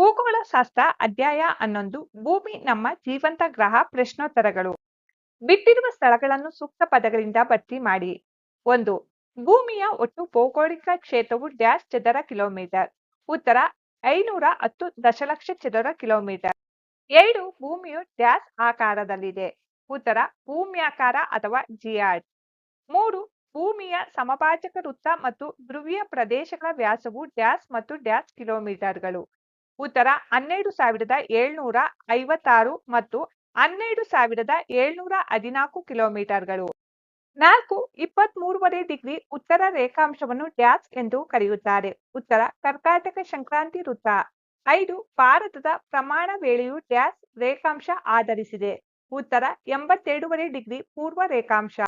ಭೂಗೋಳಶಾಸ್ತ್ರ ಅಧ್ಯಾಯ ಹನ್ನೊಂದು, ಭೂಮಿ ನಮ್ಮ ಜೀವಂತ ಗ್ರಹ ಪ್ರಶ್ನೋತ್ತರಗಳು. ಬಿಟ್ಟಿರುವ ಸ್ಥಳಗಳನ್ನು ಸೂಕ್ತ ಪದಗಳಿಂದ ಭರ್ತಿ ಮಾಡಿ. ಒಂದು, ಭೂಮಿಯ ಒಟ್ಟು ಭೌಗೋಳಿಕ ಕ್ಷೇತ್ರವು ಡ್ಯಾಶ್ ಚದರ ಕಿಲೋಮೀಟರ್, ಉತ್ತರ ಐನೂರ ಹತ್ತು ದಶಲಕ್ಷ ಚದರ ಕಿಲೋಮೀಟರ್. ಎರಡು, ಭೂಮಿಯು ಡ್ಯಾಶ್ ಆಕಾರದಲ್ಲಿದೆ, ಉತ್ತರ ಭೂಮಿಯಾಕಾರ ಅಥವಾ ಜಿಯಾರ್ಡ್ ಮೂರು, ಭೂಮಿಯ ಸಮಭಾಜಕ ವೃತ್ತ ಮತ್ತು ಧ್ರುವೀಯ ಪ್ರದೇಶಗಳ ವ್ಯಾಸವು ಡ್ಯಾಶ್ ಮತ್ತು ಡ್ಯಾಶ್ ಕಿಲೋಮೀಟರ್ಗಳು. ಉತ್ತರ ಹನ್ನೆರಡು ಸಾವಿರದ ಏಳ್ನೂರ ಐವತ್ತಾರು ಮತ್ತು ಹನ್ನೆರಡು ಸಾವಿರದ ಏಳ್ನೂರ ಹದಿನಾಲ್ಕು ಕಿಲೋಮೀಟರ್ಗಳು. ನಾಲ್ಕು ಇಪ್ಪತ್ಮೂರುವರೆ ಡಿಗ್ರಿ ಉತ್ತರ ರೇಖಾಂಶವನ್ನು ಡ್ಯಾಸ್ ಎಂದು ಕರೆಯುತ್ತಾರೆ. ಉತ್ತರ ಕರ್ಕಾಟಕ ಸಂಕ್ರಾಂತಿ ವೃತ್ತ. ಐದು ಭಾರತದ ಪ್ರಮಾಣ ವೇಳೆಯು ಡ್ಯಾಸ್ ರೇಖಾಂಶ ಆಧರಿಸಿದೆ. ಉತ್ತರ ಎಂಬತ್ತೆರಡೂವರೆ ಡಿಗ್ರಿ ಪೂರ್ವ ರೇಖಾಂಶ.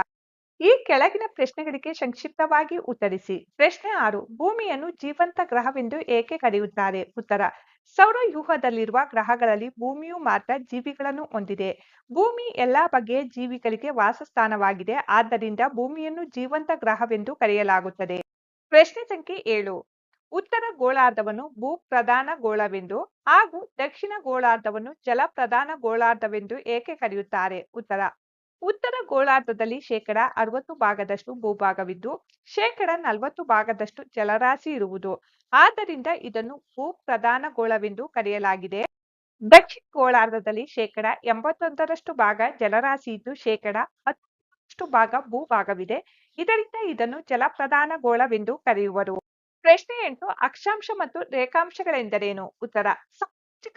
ಈ ಕೆಳಗಿನ ಪ್ರಶ್ನೆಗಳಿಗೆ ಸಂಕ್ಷಿಪ್ತವಾಗಿ ಉತ್ತರಿಸಿ. ಪ್ರಶ್ನೆ ಆರು ಭೂಮಿಯನ್ನು ಜೀವಂತ ಗ್ರಹವೆಂದು ಏಕೆ ಕರೆಯುತ್ತಾರೆ? ಉತ್ತರ ಸೌರವ್ಯೂಹದಲ್ಲಿರುವ ಗ್ರಹಗಳಲ್ಲಿ ಭೂಮಿಯು ಮಾತ್ರ ಜೀವಿಗಳನ್ನು ಹೊಂದಿದೆ. ಭೂಮಿ ಎಲ್ಲಾ ಬಗೆಯ ಜೀವಿಗಳಿಗೆ ವಾಸಸ್ಥಾನವಾಗಿದೆ. ಆದ್ದರಿಂದ ಭೂಮಿಯನ್ನು ಜೀವಂತ ಗ್ರಹವೆಂದು ಕರೆಯಲಾಗುತ್ತದೆ. ಪ್ರಶ್ನೆ ಸಂಖ್ಯೆ ಏಳು. ಉತ್ತರ ಗೋಳಾರ್ಧವನ್ನು ಭೂ ಪ್ರಧಾನ ಗೋಳವೆಂದು ಹಾಗೂ ದಕ್ಷಿಣ ಗೋಳಾರ್ಧವನ್ನು ಜಲ ಪ್ರಧಾನ ಗೋಳಾರ್ಧವೆಂದು ಏಕೆ ಕರೆಯುತ್ತಾರೆ? ಉತ್ತರ. ಉತ್ತರ ಗೋಳಾರ್ಧದಲ್ಲಿ ಶೇಕಡ ಅರವತ್ತು ಭಾಗದಷ್ಟು ಭೂಭಾಗವಿದ್ದು, ಶೇಕಡ ನಲವತ್ತು ಭಾಗದಷ್ಟು ಜಲರಾಶಿ ಇರುವುದು. ಆದ್ದರಿಂದ ಇದನ್ನು ಭೂ ಪ್ರಧಾನ ಗೋಳವೆಂದು ಕರೆಯಲಾಗಿದೆ. ದಕ್ಷಿಣ ಗೋಳಾರ್ಧದಲ್ಲಿ ಶೇಕಡ ಎಂಬತ್ತೊಂದರಷ್ಟು ಭಾಗ ಜಲರಾಶಿ ಇದ್ದು, ಶೇಕಡ ಹತ್ತರಷ್ಟು ಭಾಗ ಭೂಭಾಗವಿದೆ. ಇದರಿಂದ ಇದನ್ನು ಜಲಪ್ರಧಾನ ಗೋಳವೆಂದು ಕರೆಯುವರು. ಪ್ರಶ್ನೆ ಎಂಟು, ಅಕ್ಷಾಂಶ ಮತ್ತು ರೇಖಾಂಶಗಳೆಂದರೇನು? ಉತ್ತರ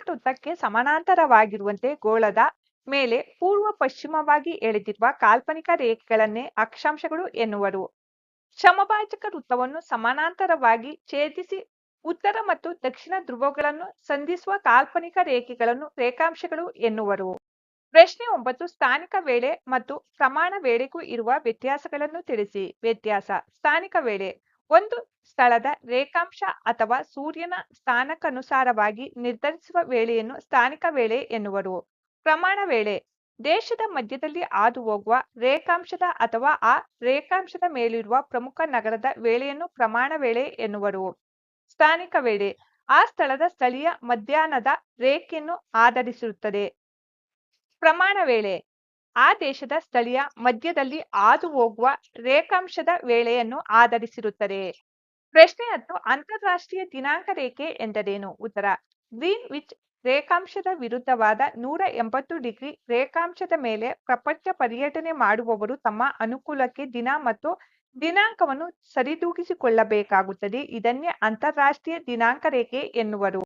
ವೃತ್ತಕ್ಕೆ ಸಮಾನಾಂತರವಾಗಿರುವಂತೆ ಗೋಳದ ಮೇಲೆ ಪೂರ್ವ ಪಶ್ಚಿಮವಾಗಿ ಎಳೆದಿರುವ ಕಾಲ್ಪನಿಕ ರೇಖೆಗಳನ್ನೇ ಅಕ್ಷಾಂಶಗಳು ಎನ್ನುವರು. ಶಮಭಾಜಕ ವೃತ್ತವನ್ನು ಸಮಾನಾಂತರವಾಗಿ ಛೇದಿಸಿ ಉತ್ತರ ಮತ್ತು ದಕ್ಷಿಣ ಧ್ರುವಗಳನ್ನು ಸಂಧಿಸುವ ಕಾಲ್ಪನಿಕ ರೇಖೆಗಳನ್ನು ರೇಖಾಂಶಗಳು ಎನ್ನುವರು. ಪ್ರಶ್ನೆ ಒಂಬತ್ತು, ಸ್ಥಾನಿಕ ವೇಳೆ ಮತ್ತು ಪ್ರಮಾಣ ವೇಳೆಗೂ ಇರುವ ವ್ಯತ್ಯಾಸಗಳನ್ನು ತಿಳಿಸಿ. ವ್ಯತ್ಯಾಸ, ಸ್ಥಾನಿಕ ವೇಳೆ ಒಂದು ಸ್ಥಳದ ರೇಖಾಂಶ ಅಥವಾ ಸೂರ್ಯನ ಸ್ಥಾನಕ್ಕನುಸಾರವಾಗಿ ನಿರ್ಧರಿಸುವ ವೇಳೆಯನ್ನು ಸ್ಥಾನಿಕ ವೇಳೆ ಎನ್ನುವರು. ಪ್ರಮಾಣ ವೇಳೆ ದೇಶದ ಮಧ್ಯದಲ್ಲಿ ಹಾದು ಹೋಗುವ ರೇಖಾಂಶದ ಅಥವಾ ಆ ರೇಖಾಂಶದ ಮೇಲಿರುವ ಪ್ರಮುಖ ನಗರದ ವೇಳೆಯನ್ನು ಪ್ರಮಾಣ ವೇಳೆ ಎನ್ನುವರು. ಸ್ಥಾನಿಕ ವೇಳೆ ಆ ಸ್ಥಳದ ಸ್ಥಳೀಯ ಮಧ್ಯಾಹ್ನದ ರೇಖೆಯನ್ನು ಆಧರಿಸಿರುತ್ತದೆ. ಪ್ರಮಾಣ ವೇಳೆ ಆ ದೇಶದ ಸ್ಥಳೀಯ ಮಧ್ಯದಲ್ಲಿ ಹಾದು ಹೋಗುವ ರೇಖಾಂಶದ ವೇಳೆಯನ್ನು ಆಧರಿಸಿರುತ್ತದೆ. ಪ್ರಶ್ನೆ ಹತ್ತು ಅಂತಾರಾಷ್ಟ್ರೀಯ ದಿನಾಂಕ ರೇಖೆ ಎಂದರೇನು? ಉತ್ತರ ಗ್ರೀನ್ ವಿಚ್ ರೇಖಾಂಶದ ವಿರುದ್ಧವಾದ ನೂರ ಎಂಬತ್ತು ಡಿಗ್ರಿ ರೇಖಾಂಶದ ಮೇಲೆ ಪ್ರಪಂಚ ಪರ್ಯಟನೆ ಮಾಡುವವರು ತಮ್ಮ ಅನುಕೂಲಕ್ಕೆ ದಿನ ಮತ್ತು ದಿನಾಂಕವನ್ನು ಸರಿದೂಗಿಸಿಕೊಳ್ಳಬೇಕಾಗುತ್ತದೆ. ಇದನ್ನೇ ಅಂತಾರಾಷ್ಟ್ರೀಯ ದಿನಾಂಕ ರೇಖೆ ಎನ್ನುವರು.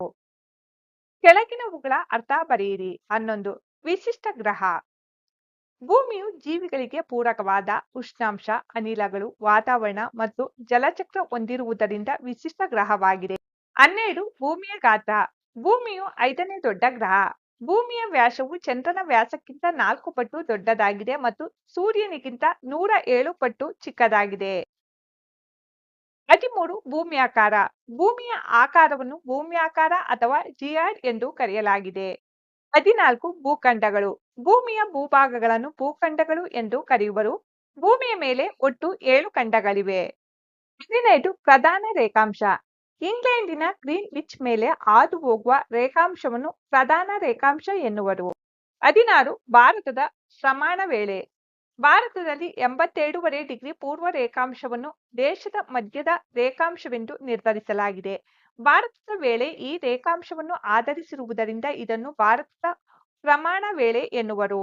ಕೆಳಗಿನವುಗಳ ಅರ್ಥ ಬರೆಯಿರಿ. ಹನ್ನೊಂದು, ವಿಶಿಷ್ಟ ಗ್ರಹ. ಭೂಮಿಯು ಜೀವಿಗಳಿಗೆ ಪೂರಕವಾದ ಉಷ್ಣಾಂಶ, ಅನಿಲಗಳು, ವಾತಾವರಣ ಮತ್ತು ಜಲಚಕ್ರ ಹೊಂದಿರುವುದರಿಂದ ವಿಶಿಷ್ಟ ಗ್ರಹವಾಗಿದೆ. ಹನ್ನೆರಡು, ಭೂಮಿಯ ಗಾತ್ರ. ಭೂಮಿಯು ಐದನೇ ದೊಡ್ಡ ಗ್ರಹ. ಭೂಮಿಯ ವ್ಯಾಸವು ಚಂದ್ರನ ವ್ಯಾಸಕ್ಕಿಂತ ನಾಲ್ಕು ಪಟ್ಟು ದೊಡ್ಡದಾಗಿದೆ ಮತ್ತು ಸೂರ್ಯನಿಗಿಂತ ನೂರ ಏಳು ಪಟ್ಟು ಚಿಕ್ಕದಾಗಿದೆ. ಹದಿಮೂರು ಭೂಮ್ಯಾಕಾರ. ಭೂಮಿಯ ಆಕಾರವನ್ನು ಭೂಮಿಯಾಕಾರ ಅಥವಾ ಜಿಆರ್ ಎಂದು ಕರೆಯಲಾಗಿದೆ. ಹದಿನಾಲ್ಕು ಭೂಖಂಡಗಳು. ಭೂಮಿಯ ಭೂಭಾಗಗಳನ್ನು ಭೂಖಂಡಗಳು ಎಂದು ಕರೆಯುವರು. ಭೂಮಿಯ ಮೇಲೆ ಒಟ್ಟು ಏಳು ಖಂಡಗಳಿವೆ. ಹದಿನೈದು ಪ್ರಧಾನ ರೇಖಾಂಶ. ಇಂಗ್ಲೆಂಡಿನ ಗ್ರೀನ್ ವಿಚ್ ಮೇಲೆ ಹಾದು ಹೋಗುವ ರೇಖಾಂಶವನ್ನು ಪ್ರಧಾನ ರೇಖಾಂಶ ಎನ್ನುವರು. ಹದಿನಾರು, ಭಾರತದ ಪ್ರಮಾಣ ವೇಳೆ. ಭಾರತದಲ್ಲಿ ಎಂಬತ್ತೆರಡೂವರೆ ಡಿಗ್ರಿ ಪೂರ್ವ ರೇಖಾಂಶವನ್ನು ದೇಶದ ಮಧ್ಯದ ರೇಖಾಂಶವೆಂದು ನಿರ್ಧರಿಸಲಾಗಿದೆ. ಭಾರತದ ವೇಳೆ ಈ ರೇಖಾಂಶವನ್ನು ಆಧರಿಸಿರುವುದರಿಂದ ಇದನ್ನು ಭಾರತದ ಪ್ರಮಾಣ ವೇಳೆ ಎನ್ನುವರು.